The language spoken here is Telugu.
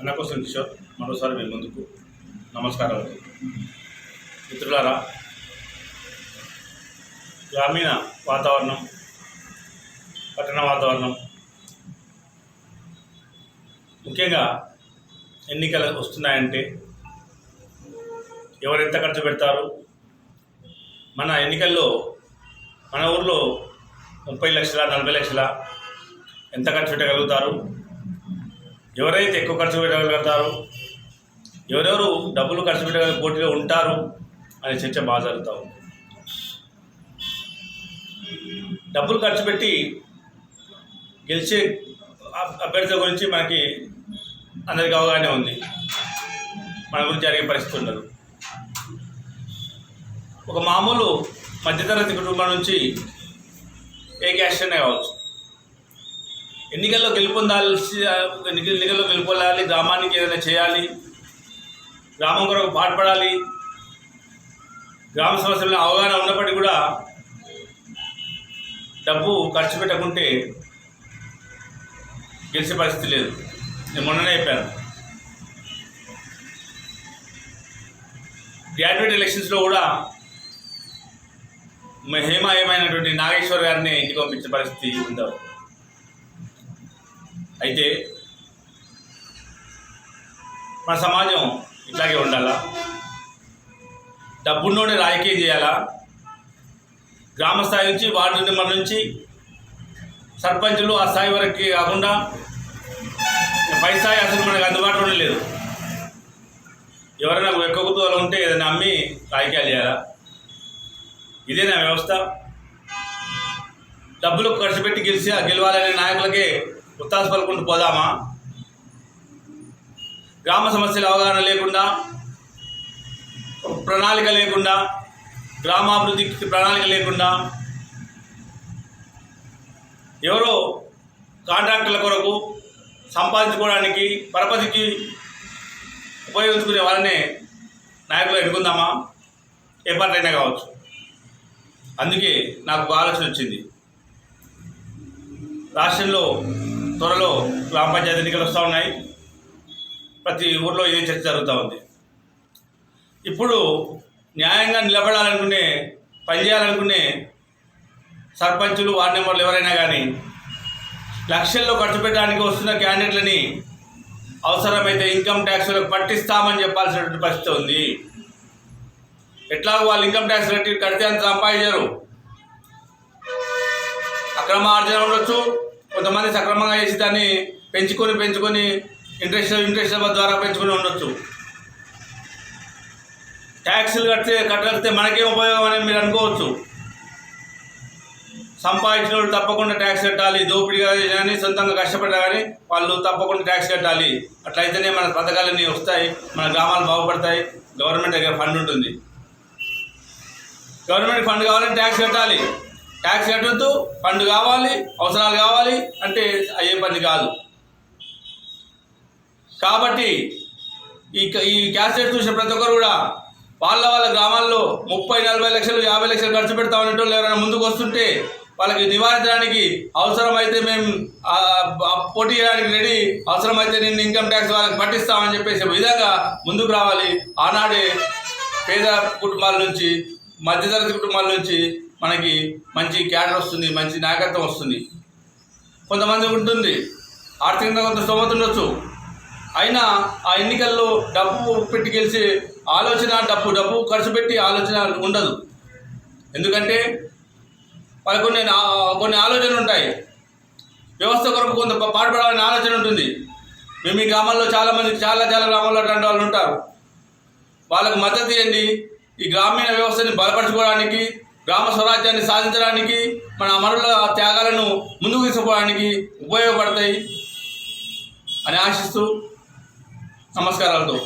అన్నకోసం కిషోర్ మరోసారి మీ ముందుకు నమస్కారాలు. మిత్రులారా గ్రామీణ వాతావరణం పట్టణ వాతావరణం ముఖ్యంగా ఎన్నికలు వస్తున్నాయంటే ఎవరు ఎంత ఖర్చు పెడతారు? మన ఎన్నికల్లో మన ఊర్లో ముప్పై లక్షల నలభై లక్షల ఎంత ఖర్చు పెట్టగలుగుతారు? ఎవరైతే ఎక్కువ ఖర్చు పెట్టగలుగుతారు ఎవరెవరు డబ్బులు ఖర్చు పెట్టగల పోటీలో ఉంటారు? అనే చర్చ బాగా జరుగుతూ ఉంది. డబ్బులు ఖర్చు పెట్టి గెలిచే అభ్యర్థుల గురించి మనకి అందరికి అవగాహన ఉంది. మన గురించి అడిగే పరిస్థితి ఉండదు. ఒక మామూలు మధ్యతరగతి కుటుంబం నుంచి ఏ క్యాస్ట్ అయినా కావచ్చు. ఎన్నికల్లో గెలుపొందాల్సి ఎన్నికల్లో గెలుపొందాలి గ్రామానికి ఏదైనా చేయాలి గ్రామం కొరకు పాటుపడాలి గ్రామ సమస్యల అవగాహన ఉన్నప్పటికీ కూడా డబ్బు ఖర్చు పెట్టకుంటే గెలిచే పరిస్థితి లేదు. నేను మొన్ననే చెప్పాను. గ్రాడ్యుయేట్ ఎలక్షన్స్లో కూడా హేమ ఏమైనటువంటి నాగేశ్వర్ గారిని ఇంటికి పంపించే పరిస్థితి ఉందా అయితే మన సమాజం ఇట్లాగే ఉండాలా? డబ్బున్నోడే రాజకీయం చేయాలా? గ్రామ స్థాయి నుంచి వార్డు నెంబర్ నుంచి సర్పంచులు ఆ స్థాయి వరకు కాకుండా పై స్థాయి అసలు మనకు అందుబాటులోనే లేదు. ఎవరైనా ఎక్కువ కుతూహలం ఉంటే ఏదైనా అమ్మి రాజకీయాలు చేయాలా? ఇదే నా వ్యవస్థ. డబ్బులు ఖర్చు పెట్టి గెలిచి గెలవాలనే నాయకులకే ఉత్తాస పలుకుంటూ పోదామా? గ్రామ సమస్యల అవగాహన లేకుండా ప్రణాళిక లేకుండా గ్రామాభివృద్ధికి ప్రణాళిక లేకుండా ఎవరో కాంట్రాక్టుల కొరకు సంపాదించుకోవడానికి పరపతికి ఉపయోగించుకునే వాళ్ళనే నాయకులు ఎన్నుకుందామా? ఏ పార్టీ అయినా కావచ్చు. అందుకే నాకు ఆలోచన వచ్చింది. రాష్ట్రంలో త్వరలో గ్రామ పంచాయతీ ఎన్నికలు వస్తూ ఉన్నాయి. ప్రతి ఊర్లో ఇదే చర్చ జరుగుతూ ఉంది. ఇప్పుడు న్యాయంగా నిలబడాలనుకునే పనిచేయాలనుకునే సర్పంచులు వార్డు మెంబర్లు ఎవరైనా కానీ లక్షల్లో ఖర్చు పెట్టడానికి వస్తున్న క్యాండిడేట్లని అవసరమైతే ఇన్కమ్ ట్యాక్స్లకు పట్టిస్తామని చెప్పాల్సినటువంటి పరిస్థితి ఉంది. ఎట్లాగో వాళ్ళు ఇన్కమ్ ట్యాక్స్ కట్టి కడితే అంత సంపాదించారు. అక్రమ ఆర్జన ఉండొచ్చు. కొంతమంది సక్రమంగా చేసి దాన్ని పెంచుకొని పెంచుకొని ఇంట్రెస్ట్ ఇంట్రెస్ట్ ద్వారా పెంచుకొని ఉండొచ్చు. ట్యాక్సులు కడితే కట్టగలిగితే మనకేం ఉపయోగం అని మీరు అనుకోవచ్చు. సంపాదించిన వాళ్ళు తప్పకుండా ట్యాక్స్ కట్టాలి దోపిడీ కానీ సొంతంగా కష్టపడ్డా కానీ వాళ్ళు తప్పకుండా ట్యాక్స్ కట్టాలి. అట్లయితేనే మన పథకాలన్నీ వస్తాయి మన గ్రామాలు బాగుపడతాయి గవర్నమెంట్ దగ్గర ఫండ్ ఉంటుంది. గవర్నమెంట్ ఫండ్ కావాలంటే ట్యాక్స్ కట్టాలి. ట్యాక్స్ కట్టద్దు ఫండ్ కావాలి అవసరాలు కావాలి అంటే అయ్యే పని కాదు. కాబట్టి ఈ క- ఈ క్యాసెట్ చూసిన ప్రతి ఒక్కరు కూడా వాళ్ళ వాళ్ళ గ్రామాల్లో ముప్పై నలభై లక్షలు యాభై లక్షలు ఖర్చు పెడతా ఉండేటోళ్ళు ఎవరైనా ముందుకు వస్తుంటే వాళ్ళకి నివారించడానికి అవసరమైతే మేము పోటీ చేయడానికి రెడీ అవసరమైతే నేను ఇన్కమ్ ట్యాక్స్ వాళ్ళకి పట్టిస్తామని చెప్పేసి విధంగా ముందుకు రావాలి. ఆనాడే పేద కుటుంబాల నుంచి మధ్యతరగతి కుటుంబాల నుంచి మనకి మంచి క్యాడర్ వస్తుంది మంచి నాయకత్వం వస్తుంది. కొంతమంది ఉంటుంది ఆర్థికంగా కొంత స్తోమత ఉండొచ్చు. అయినా ఆ ఎన్నికల్లో డబ్బు పెట్టి గెలిచే ఆలోచన డబ్బు డబ్బు ఖర్చు పెట్టి ఆలోచన ఉండదు. ఎందుకంటే వాళ్ళకి కొన్ని నా- కొన్ని ఆలోచనలు ఉంటాయి. వ్యవస్థ కొరకు కొంత పాటుపడాలనే ఆలోచన ఉంటుంది. మేము ఈ గ్రామాల్లో చాలామంది చాలా చాలా గ్రామాల్లో అటువంటి వాళ్ళు ఉంటారు. వాళ్ళకు మద్దతు ఇవ్వండి. ఈ గ్రామీణ వ్యవస్థని బలపరచుకోవడానికి గ్రామ స్వరాజ్యాన్ని సాధించడానికి మన అమరుల త్యాగాలను ముందుకు తీసుకోవడానికి ఉపయోగపడతాయి అని ఆశిస్తూ నమస్కారాలతో.